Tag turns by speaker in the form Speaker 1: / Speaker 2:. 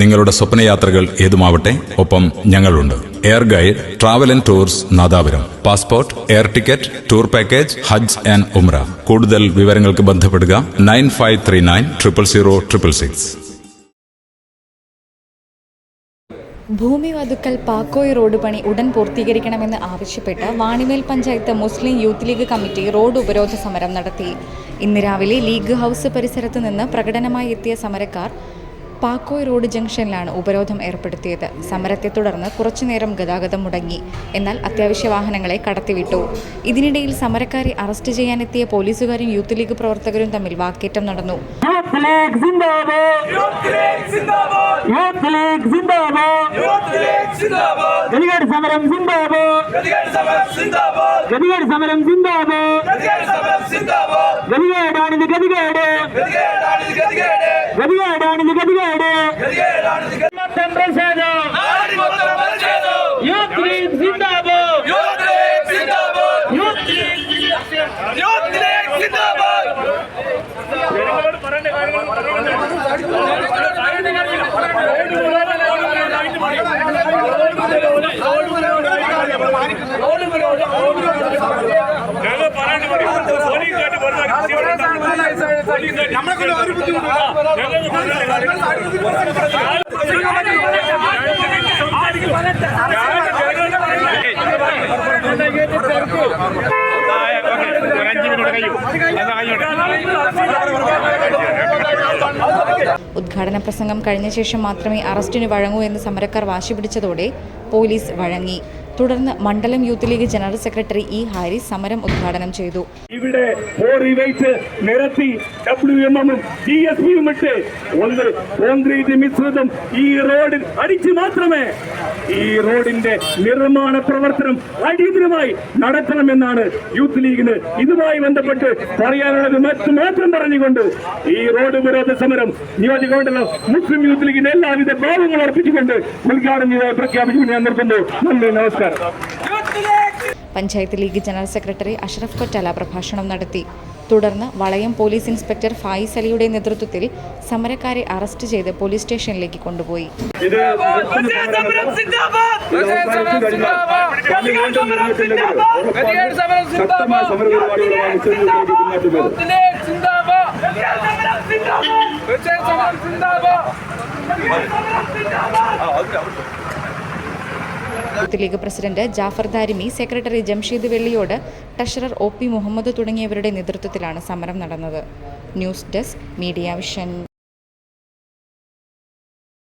Speaker 1: നിങ്ങളുടെ സ്വപ്നയാത്രകൾ ഏതുമാവട്ടെ ഒപ്പം ഞങ്ങളുണ്ട്. Air guide travel and tours Nadapuram. Passport air ticket tour package Hajj and Umrah കൂടുതൽ വിവരങ്ങൾക്ക് ബന്ധപ്പെടുക nine five three nine triple zero triple six.
Speaker 2: Bhoomivathukkal Pakkoy road പണി ഉടൻ പൂർത്തീകരിക്കണമെന്ന് ആവശ്യപ്പെട്ട് Vanimel panchayat Muslim youth league committee road ഉപരോധ സമരം നടത്തി. ഇന്ന് രാവിലെ ലീഗ് ഹൗസ് പരിസരത്ത് നിന്ന് പ്രകടനമായി എത്തിയ സമരക്കാർ പാക്കോയ് റോഡ് ജംഗ്ഷനിലാണ് ഉപരോധം ഏർപ്പെടുത്തിയത്. സമരത്തെ തുടർന്ന് കുറച്ചുനേരം ഗതാഗതം മുടങ്ങി. എന്നാൽ അത്യാവശ്യ വാഹനങ്ങളെ കടത്തിവിട്ടു. ഇതിനിടയിൽ സമരക്കാരെ അറസ്റ്റ് ചെയ്യാനെത്തിയ പോലീസുകാരും യൂത്ത് ലീഗ് പ്രവർത്തകരും തമ്മിൽ വാക്കേറ്റം നടന്നു.
Speaker 3: ഗതികേട്! ഗതികേടാണിത് ഗതികേട്! ഗതികേടാണിത് ഗതികേട്. മൊത്തം പ്രതിഷേധം യൂത്ത് ലീഗ് സിന്ദാബാദ് യൂത്ത് ലീഗ്
Speaker 4: ഞങ്ങൾ പറയാണ്ട് പറയും. പോലീസുകാര് പറഞ്ഞ പോലീസുകാര് ഒരു
Speaker 2: ഉദ്ഘാടന പ്രസംഗം കഴിഞ്ഞ ശേഷം മാത്രമേ അറസ്റ്റിന് വഴങ്ങൂ എന്ന് സമരക്കാർ വാശി പിടിച്ചതോടെ പോലീസ് വഴങ്ങി. തുടർന്ന് മണ്ഡലം youth league general secretary E Haris സമരം ഉദ്ഘാടനം ചെയ്തു.
Speaker 4: ഇവിടെ നിരത്തി കോൺക്രീറ്റ് മിശ്രിതം ഈ റോഡിൽ അടിച്ച് മാത്രമേ ഈ റോഡിന്റെ നിർമ്മാണ പ്രവർത്തനം അടിയന്തരമായി നടത്തണമെന്നാണ് യൂത്ത് ലീഗിന് ഇതുമായി ബന്ധപ്പെട്ട് പറയാനുള്ളത് മാത്രം പറഞ്ഞുകൊണ്ട് ഈ റോഡ് വിരോധ സമരം നിയോജകമണ്ഡലം മുസ്ലിം യൂത്ത് ലീഗിന്റെ എല്ലാവിധ ഭാവങ്ങൾ അർപ്പിച്ചുകൊണ്ട് ഉദ്ഘാടനം പ്രഖ്യാപിച്ചു ഞാൻ നിർത്തുന്നു. നന്ദി നമസ്കാരം.
Speaker 2: Panchayat league general secretary Ashraf Kottala പ്രഭാഷണം നടത്തി. തുടർന്ന് വളയം പോലീസ് ഇൻസ്പെക്ടർ ഫായിസ് അലിയുടെ നേതൃത്വത്തിൽ സമരക്കാരെ അറസ്റ്റ് ചെയ്ത് പോലീസ് സ്റ്റേഷനിലേക്ക് കൊണ്ടുപോയി. Youth league president Jafar Darimi secretary Jamsheed Velliyode treasurer O P Muhammad തുടങ്ങിയവരുടെ നേതൃത്വത്തിലാണ് സമരം നടന്നത്. News desk media vision.